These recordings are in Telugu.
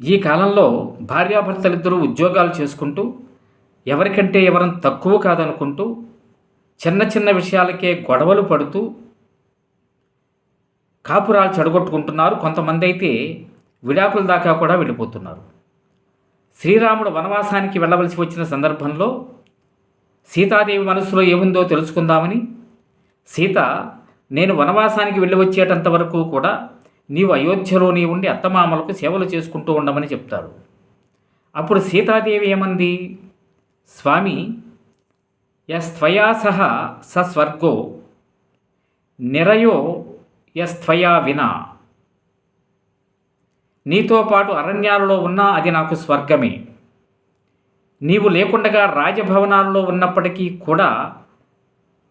ఈ కాలంలో భార్యాభర్తలిద్దరూ ఉద్యోగాలు చేసుకుంటూ ఎవరికంటే ఎవరం తక్కువ కాదనుకుంటూ చిన్న చిన్న విషయాలకే గొడవలు పడుతూ కాపురాలు చెడగొట్టుకుంటున్నారు. కొంతమంది అయితే విడాకుల దాకా కూడా వెళ్ళిపోతున్నారు. శ్రీరాముడు వనవాసానికి వెళ్ళవలసి వచ్చిన సందర్భంలో సీతాదేవి మనసులో ఏముందో తెలుసుకుందామని సీత నేను వనవాసానికి వెళ్ళి వచ్చేటంత వరకు కూడా నీవు అయోధ్యలోనే ఉండి అత్తమామలకు సేవలు చేసుకుంటూ ఉండమని చెప్తాడు. అప్పుడు సీతాదేవి ఏమంది? స్వామి యస్త్వయా సహ స స్వర్గో నిరయో యస్త్వయా వినా. నీతో పాటు అరణ్యాలలో ఉన్నా అది నాకు స్వర్గమే. నీవు లేకుండగా రాజభవనాల్లో ఉన్నప్పటికీ కూడా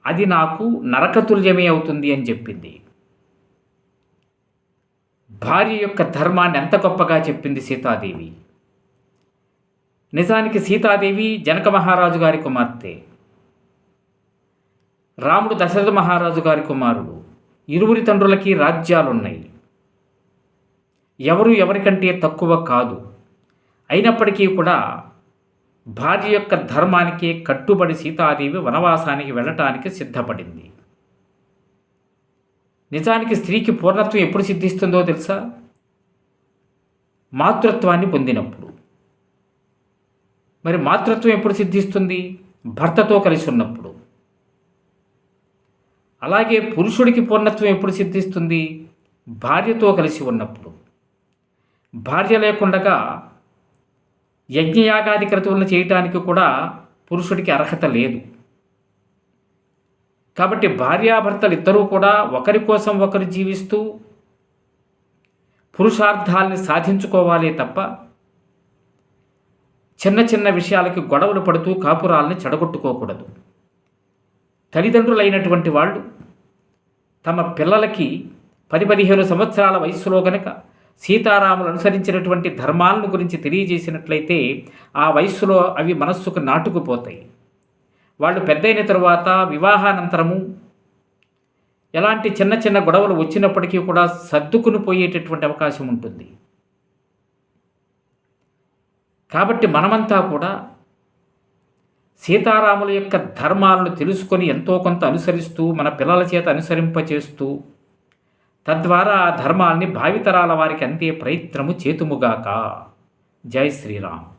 అది నాకు నరకతుల్యమే అవుతుంది అని చెప్పింది. భార్య యొక్క ధర్మాన్ని ఎంత గొప్పగా చెప్పింది సీతాదేవి. నిజానికి సీతాదేవి జనక మహారాజు గారి కుమార్తె. రాముడు దశరథ మహారాజు గారి కుమారుడు. ఇరువురి తండ్రులకి రాజ్యాలున్నాయి. ఎవరు ఎవరికంటే తక్కువ కాదు. అయినప్పటికీ కూడా భార్య యొక్క ధర్మానికి కట్టుబడి సీతాదేవి వనవాసానికి వెళ్ళటానికి సిద్ధపడింది. నిజానికి స్త్రీకి పూర్ణత్వం ఎప్పుడు సిద్ధిస్తుందో తెలుసా? మాతృత్వాన్ని పొందినప్పుడు. మరి మాతృత్వం ఎప్పుడు సిద్ధిస్తుంది? భర్తతో కలిసి ఉన్నప్పుడు. అలాగే పురుషుడికి పూర్ణత్వం ఎప్పుడు సిద్ధిస్తుంది? భార్యతో కలిసి ఉన్నప్పుడు. భార్య లేకుండగా యజ్ఞయాగాది క్రతువులను చేయటానికి కూడా పురుషుడికి అర్హత లేదు. కాబట్టి భార్యాభర్తలు ఇద్దరూ కూడా ఒకరి కోసం ఒకరు జీవిస్తూ పురుషార్థాల్ని సాధించుకోవాలే తప్ప చిన్న చిన్న విషయాలకి గొడవలు పడుతూ కాపురాల్ని చెడగొట్టుకోకూడదు. తల్లిదండ్రులైనటువంటి వాళ్ళు తమ పిల్లలకి పది పదిహేను సంవత్సరాల వయస్సులో గనక సీతారాములు అనుసరించినటువంటి ధర్మాలను గురించి తెలియజేసినట్లయితే ఆ వయస్సులో అవి మనస్సుకు నాటుకుపోతాయి. వాళ్ళు పెద్దయిన తరువాత వివాహానంతరము ఎలాంటి చిన్న చిన్న గొడవలు వచ్చినప్పటికీ కూడా సర్దుకుని పోయేటటువంటి అవకాశం ఉంటుంది. కాబట్టి మనమంతా కూడా సీతారాముల యొక్క ధర్మాలను తెలుసుకొని ఎంతో కొంత అనుసరిస్తూ మన పిల్లల చేత అనుసరింపచేస్తూ తద్వారా ఆ ధర్మాల్ని భావితరాల వారికి అందే ప్రయత్నము చేతుముగాక. జై శ్రీరామ్.